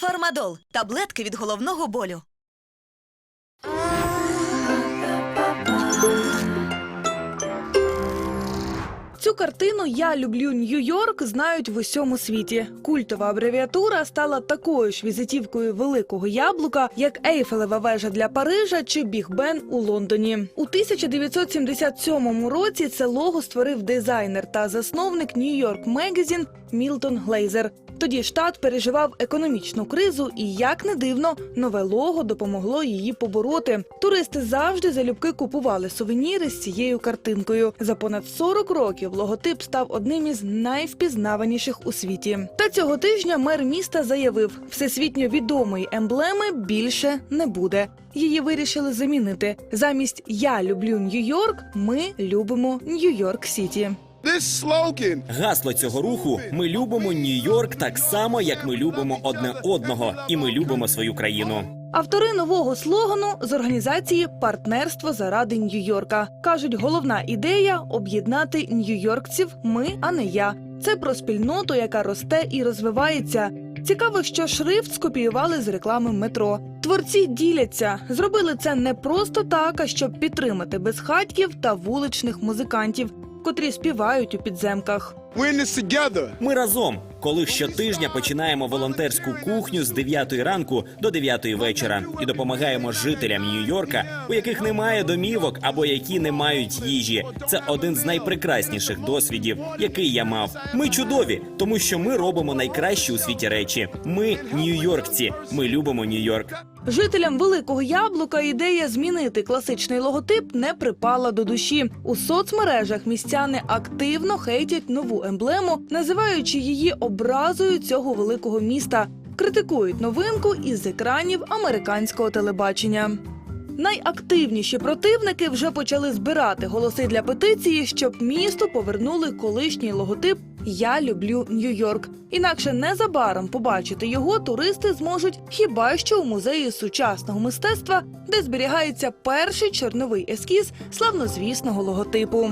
Фармадол таблетки від головного болю. Цю картину Я люблю Нью-Йорк знають в усьому світі. Культова абревіатура стала такою ж візитівкою великого яблука, як Ейфелева вежа для Парижа чи Біг Бен у Лондоні. У 1977 році це лого створив дизайнер та засновник Нью-Йорк Мегазін Мілтон Глейзер. Тоді штат переживав економічну кризу, і як не дивно, нове лого допомогло її побороти. Туристи завжди залюбки купували сувеніри з цією картинкою. За понад 40 років логотип став одним із найвпізнаваніших у світі. Та цього тижня мер міста заявив, всесвітньо відомої емблеми більше не буде. Її вирішили замінити. Замість Я люблю Нью-Йорк. Ми любимо Нью-Йорк Сіті. Гасло цього руху ми любимо Нью-Йорк так само, як ми любимо одне одного, і ми любимо свою країну. Автори нового слогану з організації Партнерство заради Нью-Йорка кажуть, головна ідея об'єднати нью-йоркців ми, а не я. Це про спільноту, яка росте і розвивається. Цікаво, що шрифт скопіювали з реклами метро. Творці діляться, зробили це не просто так, а щоб підтримати безхатьків та вуличних музикантів, котрі співають у підземках. Ми разом, коли щотижня починаємо волонтерську кухню з 9 ранку до 9 вечора і допомагаємо жителям Нью-Йорка, у яких немає домівок або які не мають їжі. Це один з найпрекрасніших досвідів, який я мав. Ми чудові, тому що ми робимо найкращі у світі речі. Ми нью-йоркці. Ми любимо Нью-Йорк. Жителям великого яблука ідея змінити класичний логотип не припала до душі. У соцмережах містяни активно хейтять нову емблему, називаючи її образою цього великого міста. Критикують новинку із екранів американського телебачення. Найактивніші противники вже почали збирати голоси для петиції, щоб місту повернули колишній логотип Я люблю Нью-Йорк. Інакше незабаром побачити його туристи зможуть хіба що у музеї сучасного мистецтва, де зберігається перший чорновий ескіз славнозвісного логотипу.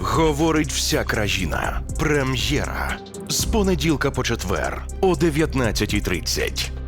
Говорить вся країна. Прем'єра з понеділка по четвер о 19.30.